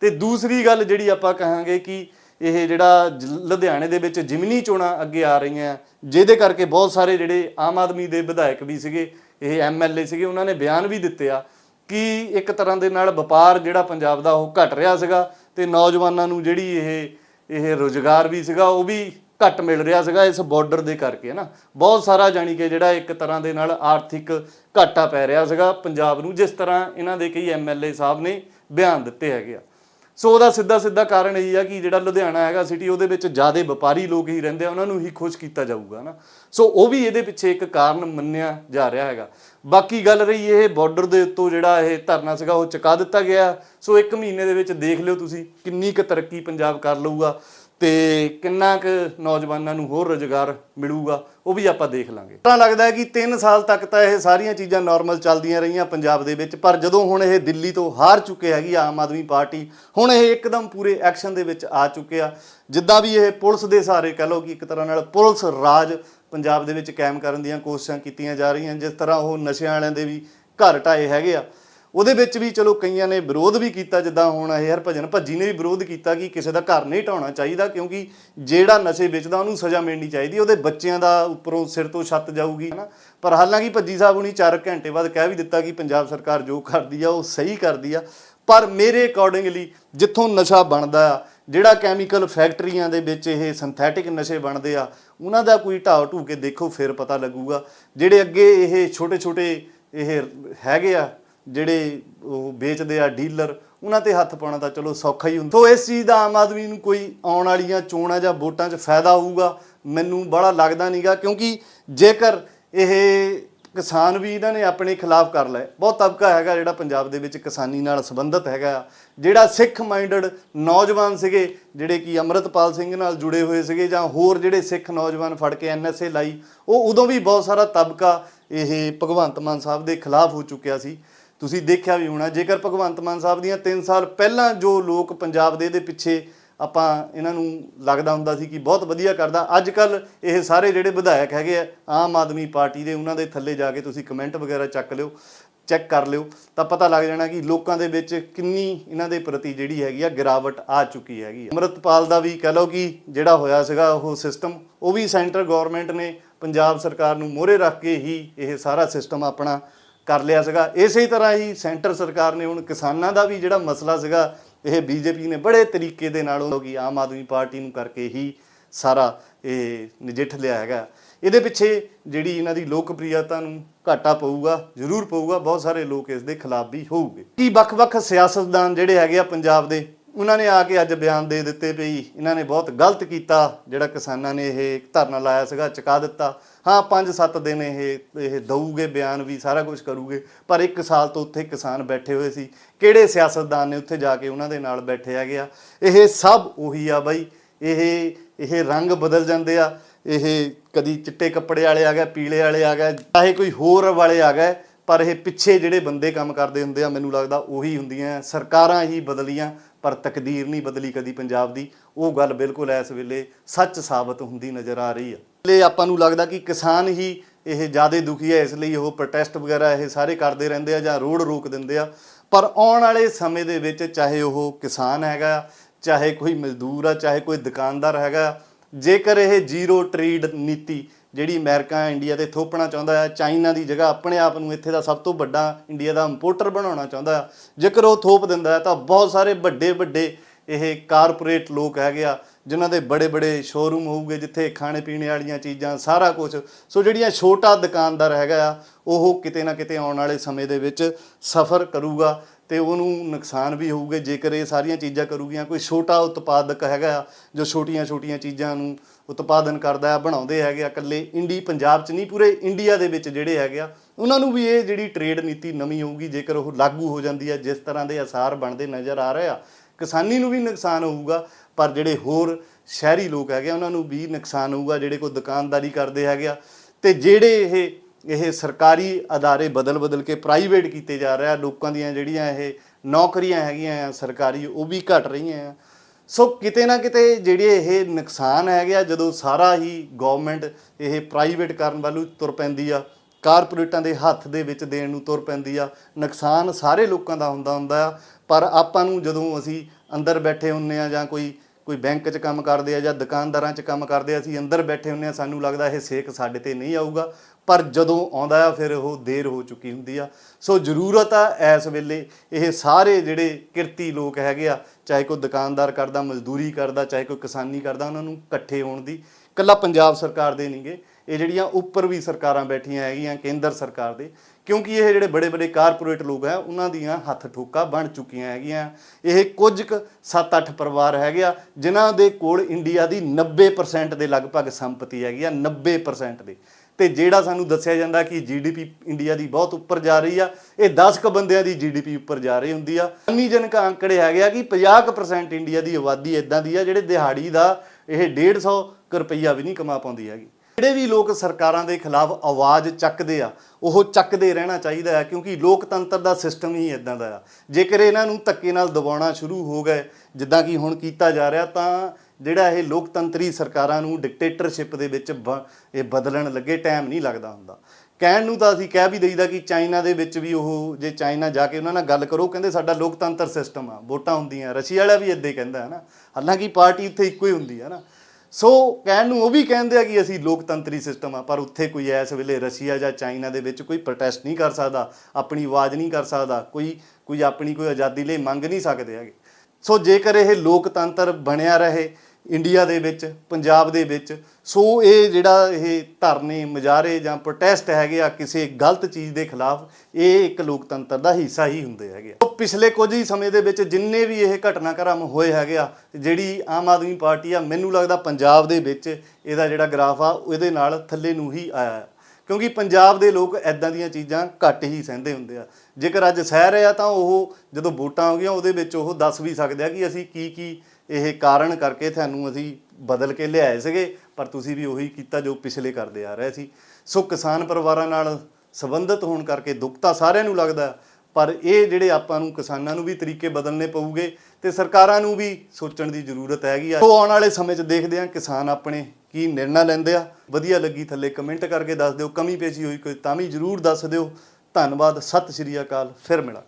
ਤੇ ਦੂਸਰੀ ਗੱਲ ਜਿਹੜੀ ਆਪਾਂ ਕਹਾਂਗੇ ਕਿ ਇਹ ਜਿਹੜਾ ਜ- ਲੁਧਿਆਣੇ ਦੇ ਵਿੱਚ ਜਿਮਨੀ ਚੋਣਾਂ ਅੱਗੇ ਆ ਰਹੀਆਂ, ਜਿਹਦੇ ਕਰਕੇ ਬਹੁਤ ਸਾਰੇ ਜਿਹੜੇ ਆਮ ਆਦਮੀ ਦੇ ਵਿਧਾਇਕ ਵੀ ਸੀਗੇ, ਇਹ ਐਮਐਲਏ ਸੀਗੇ, ਉਹਨਾਂ ਨੇ ਬਿਆਨ ਵੀ ਦਿੱਤੇ ਆ ਕਿ ਇੱਕ ਤਰ੍ਹਾਂ ਦੇ ਨਾਲ ਵਪਾਰ ਜਿਹੜਾ ਪੰਜਾਬ ਦਾ ਉਹ ਘਟ ਰਿਹਾ ਸੀਗਾ ਤੇ ਨੌਜਵਾਨਾਂ ਨੂੰ ਜਿਹੜੀ ਇਹ ਇਹ ਰੋਜ਼ਗਾਰ ਵੀ ਸੀਗਾ, ਉਹ ਵੀ ਘੱਟ ਮਿਲ ਰਿਹਾ ਸੀਗਾ ਇਸ ਬਾਰਡਰ ਦੇ ਕਰਕੇ ਨਾ ਬਹੁਤ ਸਾਰਾ ਜਾਣੀ ਕਿ ਜਿਹੜਾ ਇੱਕ ਤਰ੍ਹਾਂ ਦੇ ਨਾਲ ਆਰਥਿਕ ਘਾਟਾ ਪੈ ਰਿਹਾ ਸੀਗਾ ਪੰਜਾਬ ਨੂੰ, ਜਿਸ ਤਰ੍ਹਾਂ ਇਹਨਾਂ ਦੇ ਕਈ ਐਮਐਲਏ ਸਾਹਿਬ ਨੇ ਬਿਆਨ ਦਿੱਤੇ ਹੈਗੇ ਆ। ਸੋ ਉਹਦਾ ਸਿੱਧਾ ਸਿੱਧਾ ਕਾਰਨ ਇਹ ਆ ਕਿ ਜਿਹੜਾ ਲੁਧਿਆਣਾ ਹੈਗਾ ਸਿਟੀ ਉਹਦੇ ਵਿੱਚ ਜ਼ਿਆਦਾ ਵਪਾਰੀ ਲੋਕ ਹੀ ਰਹਿੰਦੇ ਆ, ਉਹਨਾਂ ਨੂੰ ਹੀ ਖੁਸ਼ ਕੀਤਾ ਜਾਊਗਾ ਨਾ ਸੋ ਉਹ ਵੀ ਇਹਦੇ ਪਿੱਛੇ ਇੱਕ ਕਾਰਨ ਮੰਨਿਆ ਜਾ ਰਿਹਾ ਹੈਗਾ। ਬਾਕੀ ਗੱਲ ਰਹੀ ਇਹ ਬਾਰਡਰ ਦੇ ਉੱਤੋਂ ਜਿਹੜਾ ਇਹ ਧਰਨਾ ਸੀਗਾ, ਉਹ ਚੁਕਾ ਦਿੱਤਾ ਗਿਆ। ਸੋ ਇੱਕ ਮਹੀਨੇ ਦੇ ਵਿੱਚ ਦੇਖ ਲਿਓ ਤੁਸੀਂ ਕਿੰਨੀ ਕੁ ਤਰੱਕੀ ਪੰਜਾਬ ਕਰ ਲਊਗਾ। ਤੇ ਕਿੰਨਾ ਕੁ ਨੌਜਵਾਨਾਂ ਨੂੰ ਹੋਰ ਰੋਜ਼ਗਾਰ ਮਿਲੂਗਾ, ਉਹ ਵੀ ਆਪਾਂ ਦੇਖ ਲਾਂਗੇ। ਤਾਂ ਲੱਗਦਾ ਹੈ ਕਿ 3 ਸਾਲ ਤੱਕ ਤਾਂ ਇਹ ਸਾਰੀਆਂ ਚੀਜ਼ਾਂ ਨਾਰਮਲ ਚੱਲਦੀਆਂ ਰਹੀਆਂ ਪੰਜਾਬ ਦੇ ਵਿੱਚ, ਪਰ ਜਦੋਂ ਹੁਣ ਇਹ ਦਿੱਲੀ ਤੋਂ ਹਾਰ ਚੁੱਕੇ ਹੈਗੀ ਆਮ ਆਦਮੀ ਪਾਰਟੀ, ਹੁਣ ਇਹ ਇੱਕਦਮ ਪੂਰੇ ਐਕਸ਼ਨ ਦੇ ਵਿੱਚ ਆ ਚੁੱਕੇ ਆ। ਜਿੱਦਾਂ ਵੀ ਇਹ ਪੁਲਿਸ ਦੇ ਸਹਾਰੇ ਕਹ ਲਓ ਕਿ ਇੱਕ ਤਰ੍ਹਾਂ ਨਾਲ ਪੁਲਿਸ ਰਾਜ ਪੰਜਾਬ ਦੇ ਵਿੱਚ ਕਾਇਮ ਕਰਨ ਦੀਆਂ ਕੋਸ਼ਿਸ਼ਾਂ ਕੀਤੀਆਂ ਜਾ ਰਹੀਆਂ, ਜਿਸ ਤਰ੍ਹਾਂ ਉਹ ਨਸ਼ਿਆਂ ਵਾਲਿਆਂ ਦੇ ਵੀ ਘਰ ਢਾਏ ਹੈਗੇ ਆ। ਉਹਦੇ ਵਿੱਚ ਵੀ ਚਲੋ ਕਈਆਂ ਨੇ ਵਿਰੋਧ ਵੀ ਕੀਤਾ ਜਿੱਦਾਂ ਹੁਣ ਇਹ ਹਰਭਜਨ ਭੱਜੀ ਨੇ ਵੀ ਵਿਰੋਧ ਕੀਤਾ ਕਿ ਕਿਸੇ ਦਾ ਘਰ ਨਹੀਂ ਢਾਉਣਾ ਚਾਹੀਦਾ ਕਿਉਂਕਿ ਜਿਹੜਾ ਨਸ਼ੇ ਵੇਚਦਾ ਉਹਨੂੰ ਸਜ਼ਾ ਮਿਲਣੀ ਚਾਹੀਦੀ, ਉਹਦੇ ਬੱਚਿਆਂ ਦਾ ਉੱਪਰੋਂ ਸਿਰ ਤੋਂ ਛੱਤ ਜਾਊਗੀ, ਹਨਾ। ਪਰ ਹਾਲਾਂਕਿ ਭੱਜੀ ਸਾਹਿਬ ਉਹਨੇ 4 ਘੰਟੇ ਬਾਅਦ ਕਹਿ ਵੀ ਦਿੱਤਾ ਕਿ ਪੰਜਾਬ ਸਰਕਾਰ ਜੋ ਕਰਦੀ ਆ ਉਹ ਸਹੀ ਕਰਦੀ ਆ। ਪਰ ਮੇਰੇ ਅਕੋਰਡਿੰਗਲੀ ਜਿੱਥੋਂ ਨਸ਼ਾ ਬਣਦਾ ਆ, ਜਿਹੜਾ ਕੈਮੀਕਲ ਫੈਕਟਰੀਆਂ ਦੇ ਵਿੱਚ ਇਹ ਸਿੰਥੈਟਿਕ ਨਸ਼ੇ ਬਣਦੇ ਆ, ਉਹਨਾਂ ਦਾ ਕੋਈ ਢਾਹ ਢੂ ਕੇ ਦੇਖੋ, ਫਿਰ ਪਤਾ ਲੱਗੂਗਾ। ਜਿਹੜੇ ਅੱਗੇ ਇਹ ਛੋਟੇ ਛੋਟੇ ਇਹ ਹੈਗੇ ਆ ਜਿਹੜੇ ਉਹ ਵੇਚਦੇ ਆ ਡੀਲਰ, ਉਹਨਾਂ ਤੇ ਹੱਥ ਪਾਉਣਾ ਤਾਂ ਚਲੋ ਸੌਖਾ ਹੀ ਹੁੰਦਾ। ਸੋ ਇਸ ਚੀਜ਼ ਦਾ ਆਮ ਆਦਮੀ ਨੂੰ ਕੋਈ ਆਉਣ ਵਾਲੀਆਂ ਚੋਣਾਂ ਜਾਂ ਵੋਟਾਂ 'ਚ ਫਾਇਦਾ ਹੋਊਗਾ, ਮੈਨੂੰ ਬੜਾ ਲੱਗਦਾ ਨਹੀਂਗਾ ਕਿਉਂਕਿ ਜੇਕਰ ਇਹ ਕਿਸਾਨ ਵੀ ਇਹਨਾਂ ਨੇ ਆਪਣੇ ਖਿਲਾਫ ਕਰ ਲਏ, ਬਹੁਤ ਤਬਕਾ ਹੈਗਾ ਜਿਹੜਾ ਪੰਜਾਬ ਦੇ ਵਿੱਚ ਕਿਸਾਨੀ ਨਾਲ ਸੰਬੰਧਿਤ ਹੈਗਾ, ਜਿਹੜਾ ਸਿੱਖ ਮਾਈਂਡਡ ਨੌਜਵਾਨ ਸੀਗੇ, ਜਿਹੜੇ ਕਿ ਅੰਮ੍ਰਿਤਪਾਲ ਸਿੰਘ ਨਾਲ ਜੁੜੇ ਹੋਏ ਸੀਗੇ ਜਾਂ ਹੋਰ ਜਿਹੜੇ ਸਿੱਖ ਨੌਜਵਾਨ ਫੜ ਕੇ ਐਨਐਸਏ ਲਾਈ, ਉਹ ਉਦੋਂ ਵੀ ਬਹੁਤ ਸਾਰਾ ਤਬਕਾ ਇਹ ਭਗਵੰਤ ਮਾਨ ਸਾਹਿਬ ਦੇ ਖਿਲਾਫ ਹੋ ਚੁੱਕਿਆ ਸੀ। ਤੁਸੀਂ ਦੇਖਿਆ ਵੀ ਹੋਣਾ, ਜੇਕਰ ਭਗਵੰਤ ਮਾਨ ਸਾਹਿਬ ਦੀਆਂ 3 ਸਾਲ ਪਹਿਲਾਂ ਜੋ ਲੋਕ ਪੰਜਾਬ ਦੇ ਇਹਦੇ ਪਿੱਛੇ ਆਪਾਂ ਇਹਨਾਂ ਨੂੰ ਲੱਗਦਾ ਹੁੰਦਾ ਸੀ ਕਿ ਬਹੁਤ ਵਧੀਆ ਕਰਦਾ ਅੱਜ ਕੱਲ ਇਹ ਸਾਰੇ ਜਿਹੜੇ ਵਿਧਾਇਕ ਹੈਗੇ ਆ, ਆਮ ਆਦਮੀ ਪਾਰਟੀ ਦੇ ਉਹਨਾਂ ਦੇ ਥੱਲੇ ਜਾ ਕੇ ਤੁਸੀਂ ਕਮੈਂਟ ਵਗੈਰਾ ਚੱਕ ਲਿਓ, ਚੈੱਕ ਕਰ ਲਿਓ, ਤਾਂ ਪਤਾ ਲੱਗ ਜਾਣਾ ਕਿ ਲੋਕਾਂ ਦੇ ਵਿੱਚ ਕਿੰਨੀ ਇਹਨਾਂ ਦੇ ਪ੍ਰਤੀ ਜਿਹੜੀ ਹੈਗੀ ਆ ਗਿਰਾਵਟ ਆ ਚੁੱਕੀ ਹੈਗੀ ਆ। ਅੰਮ੍ਰਿਤਪਾਲ ਦਾ ਵੀ ਕਹ ਲਓ ਕਿ ਜਿਹੜਾ ਹੋਇਆ ਸੀਗਾ ਉਹ ਸਿਸਟਮ ਉਹ ਵੀ ਸੈਂਟਰ ਗਵਰਨਮੈਂਟ ਨੇ ਪੰਜਾਬ ਸਰਕਾਰ ਨੂੰ ਮੋਹਰੇ ਰੱਖ ਕੇ ਹੀ ਇਹ ਸਾਰਾ ਸਿਸਟਮ ਆਪਣਾ ਕਰ ਲਿਆ ਸੀਗਾ। ਇਸੇ ਤਰ੍ਹਾਂ ਹੀ ਸੈਂਟਰ ਸਰਕਾਰ ਨੇ ਹੁਣ ਕਿਸਾਨਾਂ ਦਾ ਵੀ ਜਿਹੜਾ ਮਸਲਾ ਸੀਗਾ, ਇਹ ਬੀਜੇਪੀ ਨੇ ਬੜੇ ਤਰੀਕੇ ਦੇ ਨਾਲ ਉਹ ਕਿ ਆਮ ਆਦਮੀ ਪਾਰਟੀ ਨੂੰ ਕਰਕੇ ਹੀ ਸਾਰਾ ਇਹ ਨਜਿੱਠ ਲਿਆ ਹੈਗਾ। ਇਹਦੇ ਪਿੱਛੇ ਜਿਹੜੀ ਇਹਨਾਂ ਦੀ ਲੋਕਪ੍ਰਿਯਤਾ ਨੂੰ ਘਾਟਾ ਪਊਗਾ, ਜ਼ਰੂਰ ਪਊਗਾ, ਬਹੁਤ ਸਾਰੇ ਲੋਕ ਇਸ ਦੇ ਖਿਲਾਫ ਵੀ ਹੋਊਗੇ। ਕੀ ਵੱਖ-ਵੱਖ ਸਿਆਸਤਦਾਨ ਜਿਹੜੇ ਹੈਗੇ ਆ ਪੰਜਾਬ ਦੇ ਉਹਨਾਂ ਨੇ ਆ ਕੇ ਅੱਜ ਬਿਆਨ ਦੇ ਦਿੱਤੇ ਵੀ ਇਹਨਾਂ ਨੇ ਬਹੁਤ ਗਲਤ ਕੀਤਾ, ਜਿਹੜਾ ਕਿਸਾਨਾਂ ਨੇ ਇਹ ਧਰਨਾ ਲਾਇਆ ਸੀਗਾ, ਚੁਕਾ ਦਿੱਤਾ। ਹਾਂ 5-7 ਦਿਨ ਇਹ ਇਹ ਦਊਗੇ, ਬਿਆਨ ਵੀ ਸਾਰਾ ਕੁਝ ਕਰੂਗੇ, ਪਰ ਇੱਕ ਸਾਲ ਤੋਂ ਉੱਥੇ ਕਿਸਾਨ ਬੈਠੇ ਹੋਏ ਸੀ। ਕਿਹੜੇ ਸਿਆਸਤਦਾਨ ਨੇ ਉੱਥੇ ਜਾ ਕੇ ਉਹਨਾਂ ਦੇ ਨਾਲ ਬੈਠੇ ਹੈਗੇ ਆ ਇਹ ਸਭ ਉਹੀ ਆ ਬਾਈ, ਇਹ ਇਹ ਰੰਗ ਬਦਲ ਜਾਂਦੇ ਆ। ਇਹ ਕਦੀ ਚਿੱਟੇ ਕੱਪੜੇ ਵਾਲੇ ਆ ਗਏ, ਪੀਲੇ ਵਾਲੇ ਆ ਗਏ, ਚਾਹੇ ਕੋਈ ਹੋਰ ਵਾਲੇ ਆ ਗਏ, ਪਰ ਇਹ ਪਿੱਛੇ ਜਿਹੜੇ ਬੰਦੇ ਕੰਮ ਕਰਦੇ ਹੁੰਦੇ ਆ, ਮੈਨੂੰ ਲੱਗਦਾ ਉਹੀ ਹੁੰਦੀਆਂ, ਸਰਕਾਰਾਂ ਹੀ ਬਦਲੀਆਂ। ਪਰ ਤਕਦੀਰ ਨਹੀਂ ਬਦਲੀ ਕਦੀ ਪੰਜਾਬ ਦੀ। ਉਹ ਗੱਲ ਬਿਲਕੁਲ ਇਸ ਵੇਲੇ ਸੱਚ ਸਾਬਤ ਹੁੰਦੀ ਨਜ਼ਰ ਆ ਰਹੀ ਆ। ਲੇ ਆਪਾਂ ਨੂੰ ਲੱਗਦਾ ਕਿ ਕਿਸਾਨ ਹੀ ਇਹ ਜ਼ਿਆਦਾ ਦੁਖੀ ਹੈ, ਇਸ ਲਈ ਉਹ ਪ੍ਰੋਟੈਸਟ ਵਗੈਰਾ ਇਹ ਸਾਰੇ ਕਰਦੇ ਰਹਿੰਦੇ ਆ ਜਾਂ ਰੋਡ ਰੋਕ ਦਿੰਦੇ ਆ। ਪਰ ਆਉਣ ਵਾਲੇ ਸਮੇਂ ਦੇ ਵਿੱਚ ਚਾਹੇ ਉਹ ਕਿਸਾਨ ਹੈਗਾ, ਚਾਹੇ ਕੋਈ ਮਜ਼ਦੂਰ ਆ, ਚਾਹੇ ਕੋਈ ਦੁਕਾਨਦਾਰ ਹੈਗਾ, ਜੇਕਰ ਇਹ ਜ਼ੀਰੋ ਟ੍ਰੇਡ ਨੀਤੀ ਜਿਹੜੀ ਅਮਰੀਕਾ, ਇੰਡੀਆ ਤੇ ਥੋਪਣਾ ਚਾਹੁੰਦਾ ਹੈ, ਚਾਈਨਾ ਦੀ ਜਗ੍ਹਾ ਆਪਣੇ ਆਪ ਨੂੰ ਇੱਥੇ ਦਾ ਸਭ ਤੋਂ ਵੱਡਾ ਇੰਡੀਆ ਦਾ ਇੰਪੋਰਟਰ ਬਣਾਉਣਾ ਚਾਹੁੰਦਾ ਹੈ। ਜੇਕਰ ਉਹ ਥੋਪ ਦਿੰਦਾ ਹੈ, ਤਾਂ ਬਹੁਤ ਸਾਰੇ ਵੱਡੇ ਵੱਡੇ ਇਹ ਕਾਰਪੋਰੇਟ ਲੋਕ ਹੈਗੇ ਆ, ਜਿਨ੍ਹਾਂ ਦੇ ਬੜੇ ਬੜੇ ਸ਼ੋਰੂਮ ਹੋਊਗੇ, ਜਿੱਥੇ ਖਾਣੇ, ਪੀਣੇ ਵਾਲੀਆਂ ਚੀਜ਼ਾਂ, ਸਾਰਾ ਕੁਝ ਸੋ ਜਿਹੜੀਆਂ ਛੋਟਾ ਦੁਕਾਨਦਾਰ ਹੈਗਾ ਆ, ਉਹ ਕਿਤੇ ਨਾ ਕਿਤੇ ਆਉਣ ਵਾਲੇ ਸਮੇਂ ਦੇ ਵਿੱਚ ਸਫਰ ਕਰੂਗਾ ਤੇ ਉਹਨੂੰ ਨੁਕਸਾਨ ਵੀ ਹੋਊਗਾ। ਜੇਕਰ ਇਹ ਸਾਰੀਆਂ ਚੀਜ਼ਾਂ ਕਰੂਗੀਆਂ, ਕੋਈ ਛੋਟਾ ਉਤਪਾਦਕ ਹੈਗਾ ਆ, ਜੋ ਛੋਟੀਆਂ-ਛੋਟੀਆਂ ਚੀਜ਼ਾਂ ਨੂੰ ਉਤਪਾਦਨ ਕਰਦਾ ਆ ਬਣਾਉਂਦੇ ਹੈਗੇ ਆ ਇਕੱਲੇ ਇੰਡੀ ਪੰਜਾਬ 'ਚ ਨਹੀਂ ਪੂਰੇ ਇੰਡੀਆ ਦੇ ਵਿੱਚ ਜਿਹੜੇ ਹੈਗੇ ਆ ਉਹਨਾਂ ਨੂੰ ਵੀ ਇਹ ਜਿਹੜੀ ਟ੍ਰੇਡ ਨੀਤੀ ਨਵੀਂ ਹੋਊਗੀ ਜੇਕਰ ਉਹ ਲਾਗੂ ਹੋ ਜਾਂਦੀ ਹੈ ਜਿਸ ਤਰ੍ਹਾਂ ਦੇ ਅਸਾਰ ਬਣਦੇ ਨਜ਼ਰ ਆ ਰਹੇ ਆ ਕਿਸਾਨੀ ਨੂੰ ਵੀ ਨੁਕਸਾਨ ਹੋਊਗਾ ਪਰ ਜਿਹੜੇ ਹੋਰ ਸ਼ਹਿਰੀ ਲੋਕ ਹੈਗੇ ਆ, ਉਹਨਾਂ ਨੂੰ ਵੀ ਨੁਕਸਾਨ ਹੋਊਗਾ ਜਿਹੜੇ ਕੋਈ ਦੁਕਾਨਦਾਰੀ ਕਰਦੇ ਹੈਗੇ ਆ ਤੇ ਜਿਹੜੇ ਇਹ ਇਹ ਸਰਕਾਰੀ ਅਦਾਰੇ ਬਦਲ-ਬਦਲ ਕੇ ਪ੍ਰਾਈਵੇਟ ਕੀਤੇ ਜਾ ਰਿਹਾ ਲੋਕਾਂ ਦੀਆਂ ਜਿਹੜੀਆਂ ਇਹ ਨੌਕਰੀਆਂ ਹੈਗੀਆਂ ਆ ਸਰਕਾਰੀ ਉਹ ਵੀ ਘਟ ਰਹੀਆਂ ਆ ਸੋ ਕਿਤੇ ਨਾ ਕਿਤੇ ਜਿਹੜੇ ਇਹ ਨੁਕਸਾਨ ਹੈਗੇ ਆ, ਜਦੋਂ ਸਾਰਾ ਹੀ ਗਵਰਨਮੈਂਟ ਇਹ ਪ੍ਰਾਈਵੇਟ ਕਰਨ ਵੱਲ ਨੂੰ ਤੁਰ ਪੈਂਦੀ ਆ ਕਾਰਪੋਰੇਟਾਂ ਦੇ ਹੱਥ ਦੇ ਵਿੱਚ ਦੇਣ ਨੂੰ ਤੁਰ ਪੈਂਦੀ ਆ, ਨੁਕਸਾਨ ਸਾਰੇ ਲੋਕਾਂ ਦਾ ਹੁੰਦਾ ਹੁੰਦਾ ਆ। ਪਰ ਆਪਾਂ ਨੂੰ ਜਦੋਂ ਅਸੀਂ ਅੰਦਰ ਬੈਠੇ ਹੁੰਨੇ ਆ ਜਾਂ ਕੋਈ ਕੋਈ ਬੈਂਕ 'ਚ ਕੰਮ ਕਰਦੇ ਆ ਜਾਂ ਦੁਕਾਨਦਾਰਾਂ 'ਚ ਕੰਮ ਕਰਦੇ ਆ, ਅਸੀਂ ਅੰਦਰ ਬੈਠੇ ਹੁੰਨੇ ਆ, ਸਾਨੂੰ ਲੱਗਦਾ ਇਹ ਸੇਕ ਸਾਡੇ ਤੇ ਨਹੀਂ ਆਊਗਾ। ਪਰ ਜਦੋਂ ਆਉਂਦਾ ਆ, ਫਿਰ ਉਹ ਦੇਰ ਹੋ ਚੁੱਕੀ ਹੁੰਦੀ ਆ। ਸੋ ਜ਼ਰੂਰਤ ਆ ਇਸ ਵੇਲੇ ਇਹ ਸਾਰੇ ਜਿਹੜੇ ਕਿਰਤੀ ਲੋਕ ਹੈਗੇ ਆ, ਚਾਹੇ ਕੋਈ ਦੁਕਾਨਦਾਰ ਕਰਦਾ, ਮਜ਼ਦੂਰੀ ਕਰਦਾ, ਚਾਹੇ ਕੋਈ ਕਿਸਾਨੀ ਕਰਦਾ, ਉਹਨਾਂ ਨੂੰ ਇਕੱਠੇ ਹੋਣ ਦੀ। ਕੱਲਾ ਪੰਜਾਬ ਸਰਕਾਰ ਦੇ ਨਹੀਂਗੇ ਇਹ ਜਿਹੜੀਆਂ ਉੱਪਰ ਵੀ ਸਰਕਾਰਾਂ ਬੈਠੀਆਂ ਹੈਗੀਆਂ, ਕੇਂਦਰ ਸਰਕਾਰ ਦੇ, ਕਿਉਂਕਿ ਇਹ ਜਿਹੜੇ ਬੜੇ ਬੜੇ ਕਾਰਪੋਰੇਟ ਲੋਕ ਆ, ਉਹਨਾਂ ਦੀਆਂ ਹੱਥ ਠੋਕਾ ਬਣ ਚੁੱਕੀਆਂ ਹੈਗੀਆਂ। ਇਹ ਕੁਝ ਕੁ 7-8 ਪਰਿਵਾਰ ਹੈਗੇ ਆ, ਜਿਨ੍ਹਾਂ ਦੇ ਕੋਲ ਇੰਡੀਆ ਦੀ 90% ਦੇ ਲਗਭਗ ਸੰਪਤੀ ਹੈਗੀ ਆ 90% ਦੇ। ਤੇ ਜਿਹੜਾ ਸਾਨੂੰ ਦੱਸਿਆ ਜਾਂਦਾ ਕਿ ਜੀਡੀਪੀ ਇੰਡੀਆ ਦੀ ਬਹੁਤ ਉੱਪਰ ਜਾ ਰਹੀ ਆ, ਇਹ 10 ਕ ਬੰਦਿਆਂ ਦੀ ਜੀਡੀਪੀ ਉੱਪਰ ਜਾ ਰਹੀ ਹੁੰਦੀ ਆ। ਅੰਨੀਜਨਕ ਅੰਕੜੇ ਹੈਗੇ ਆ ਕਿ 50% ਇੰਡੀਆ ਦੀ ਆਬਾਦੀ ਇਦਾਂ ਦੀ ਆ, ਜਿਹੜੇ ਦਿਹਾੜੀ ਦਾ ਇਹ 150 ਕੁ ਰੁਪਈਆ ਵੀ ਨਹੀਂ ਕਮਾ ਪਾਉਂਦੀ ਹੈਗੀ। ਜਿਹੜੇ ਵੀ ਲੋਕ ਸਰਕਾਰਾਂ ਦੇ ਖਿਲਾਫ ਆਵਾਜ਼ ਚੱਕਦੇ ਆ, ਉਹ ਚੱਕਦੇ ਰਹਿਣਾ ਚਾਹੀਦਾ ਹੈ ਕਿਉਂਕਿ ਲੋਕਤੰਤਰ ਦਾ ਸਿਸਟਮ ਹੀ ਇਦਾਂ ਦਾ ਆ। ਜੇਕਰ ਇਹਨਾਂ ਨੂੰ ਧੱਕੇ ਨਾਲ ਦਬਾਉਣਾ ਸ਼ੁਰੂ ਹੋ ਗਏ, ਜਿੱਦਾਂ ਕਿ ਹੁਣ ਕੀਤਾ ਜਾ ਰਿਹਾ, ਤਾਂ ਜਿਹੜਾ ਇਹ ਲੋਕਤੰਤਰੀ ਸਰਕਾਰਾਂ ਨੂੰ ਡਿਕਟੇਟਰਸ਼ਿਪ ਦੇ ਵਿੱਚ ਬ- ਇਹ ਬਦਲਣ ਲੱਗੇ ਟਾਈਮ ਨਹੀਂ ਲੱਗਦਾ ਹੁੰਦਾ। ਕਹਿਣ ਨੂੰ ਤਾਂ ਅਸੀਂ ਕਹਿ ਵੀ ਦਈਦਾ ਕਿ ਚਾਈਨਾ ਦੇ ਵਿੱਚ ਵੀ ਉਹ, ਜੇ ਚਾਈਨਾ ਜਾ ਕੇ ਉਹਨਾਂ ਨਾਲ ਗੱਲ ਕਰੋ ਕਹਿੰਦੇ ਸਾਡਾ ਲੋਕਤੰਤਰ ਸਿਸਟਮ ਆ, ਵੋਟਾਂ ਹੁੰਦੀਆਂ, ਰਸ਼ੀਆ ਵਾਲਾ ਵੀ ਇਦਾਂ ਹੀ ਕਹਿੰਦਾ ਹੈ ਨਾ ਹਾਲਾਂਕਿ ਪਾਰਟੀ ਉੱਥੇ ਇੱਕੋ ਹੀ ਹੁੰਦੀ ਹੈ ਨਾ ਸੋ ਕਹਿਣ ਨੂੰ ਉਹ ਵੀ ਕਹਿੰਦੇ ਆ ਕਿ ਅਸੀਂ ਲੋਕਤੰਤਰੀ ਸਿਸਟਮ ਆ, ਪਰ ਉੱਥੇ ਕੋਈ ਇਸ ਵੇਲੇ ਰਸ਼ੀਆ ਜਾਂ ਚਾਈਨਾ ਦੇ ਵਿੱਚ ਕੋਈ ਪ੍ਰੋਟੈਸਟ ਨਹੀਂ ਕਰ ਸਕਦਾ, ਆਪਣੀ ਆਵਾਜ਼ ਨਹੀਂ ਕਰ ਸਕਦਾ, ਕੋਈ ਕੋਈ ਆਪਣੀ ਕੋਈ ਆਜ਼ਾਦੀ ਲਈ ਮੰਗ ਨਹੀਂ ਸਕਦੇ ਹੈਗੇ। ਸੋ ਜੇਕਰ ਇਹ ਲੋਕਤੰਤਰ ਬਣਿਆ ਰਹੇ ਇੰਡੀਆ ਦੇ ਵਿੱਚ, ਪੰਜਾਬ ਦੇ ਵਿੱਚ। ਸੋ ਇਹ ਜਿਹੜਾ ਇਹ ਧਰਨੇ, ਮੁਜ਼ਾਹਰੇ ਜਾਂ ਪ੍ਰੋਟੈਸਟ ਹੈਗੇ ਆ ਕਿਸੇ ਗਲਤ ਚੀਜ਼ ਦੇ ਖਿਲਾਫ, ਇਹ ਇੱਕ ਲੋਕਤੰਤਰ ਦਾ ਹਿੱਸਾ ਹੀ ਹੁੰਦੇ ਹੈਗੇ ਆ। ਸੋ ਪਿਛਲੇ ਕੁਝ ਹੀ ਸਮੇਂ ਦੇ ਵਿੱਚ ਜਿੰਨੇ ਵੀ ਇਹ ਘਟਨਾਕ੍ਰਮ ਹੋਏ ਹੈਗੇ ਆ, ਜਿਹੜੀ ਆਮ ਆਦਮੀ ਪਾਰਟੀ ਆ, ਮੈਨੂੰ ਲੱਗਦਾ ਪੰਜਾਬ ਦੇ ਵਿੱਚ ਇਹਦਾ ਜਿਹੜਾ ਗ੍ਰਾਫ ਆ, ਉਹਦੇ ਨਾਲ ਥੱਲੇ ਨੂੰ ਹੀ ਆਇਆ ਹੈ। ਕਿਉਂਕਿ ਪੰਜਾਬ ਦੇ ਲੋਕ ਐਦਾਂ ਦੀਆਂ ਚੀਜ਼ਾਂ ਘੱਟ ਹੀ ਸਹਿੰਦੇ ਹੁੰਦੇ ਆ। ਜੇਕਰ ਅੱਜ ਸਹਿ ਰਹੇ ਆ ਤਾਂ ਉਹ ਜਦੋਂ ਵੋਟਾਂ ਹੋ ਗਈਆਂ ਉਹਦੇ ਵਿੱਚ ਉਹ ਦੱਸ ਵੀ ਸਕਦੇ ਆ ਕਿ ਅਸੀਂ ਕੀ ਕੀ ਇਹ ਕਾਰਨ ਕਰਕੇ ਤੁਹਾਨੂੰ ਅਸੀਂ ਬਦਲ ਕੇ ਲਿਆਏ ਸੀਗੇ, ਪਰ ਤੁਸੀਂ ਵੀ ਉਹੀ ਕੀਤਾ ਜੋ ਪਿਛਲੇ ਕਰਦੇ ਆ ਰਹੇ ਸੀ। ਸੋ ਕਿਸਾਨ ਪਰਿਵਾਰਾਂ ਨਾਲ ਸੰਬੰਧਿਤ ਹੋਣ ਕਰਕੇ ਦੁੱਖ ਤਾਂ ਸਾਰਿਆਂ ਨੂੰ ਲੱਗਦਾ, ਪਰ ਇਹ ਜਿਹੜੇ ਆਪਾਂ ਨੂੰ ਕਿਸਾਨਾਂ ਨੂੰ ਵੀ ਤਰੀਕੇ ਬਦਲਨੇ ਪਊਗੇ ਤੇ ਸਰਕਾਰਾਂ ਨੂੰ ਵੀ ਸੋਚਣ ਦੀ ਜ਼ਰੂਰਤ ਹੈਗੀ ਆ। ਸੋ ਆਉਣ ਵਾਲੇ ਸਮੇਂ 'ਚ ਦੇਖਦੇ ਆ ਕਿਸਾਨ ਆਪਣੇ ਕੀ ਨਿਰਣਾ ਲੈਂਦੇ ਆ। ਵਧੀਆ ਲੱਗੀ ਥੱਲੇ ਕਮੈਂਟ ਕਰਕੇ ਦੱਸ ਦਿਓ, ਕਮੀ ਪੇਸ਼ੀ ਹੋਈ ਕੋਈ ਤਾਂ ਵੀ ਜ਼ਰੂਰ ਦੱਸ ਦਿਓ। ਧੰਨਵਾਦ, ਸਤਿ ਸ਼੍ਰੀ ਅਕਾਲ, ਫਿਰ ਮਿਲਾਂ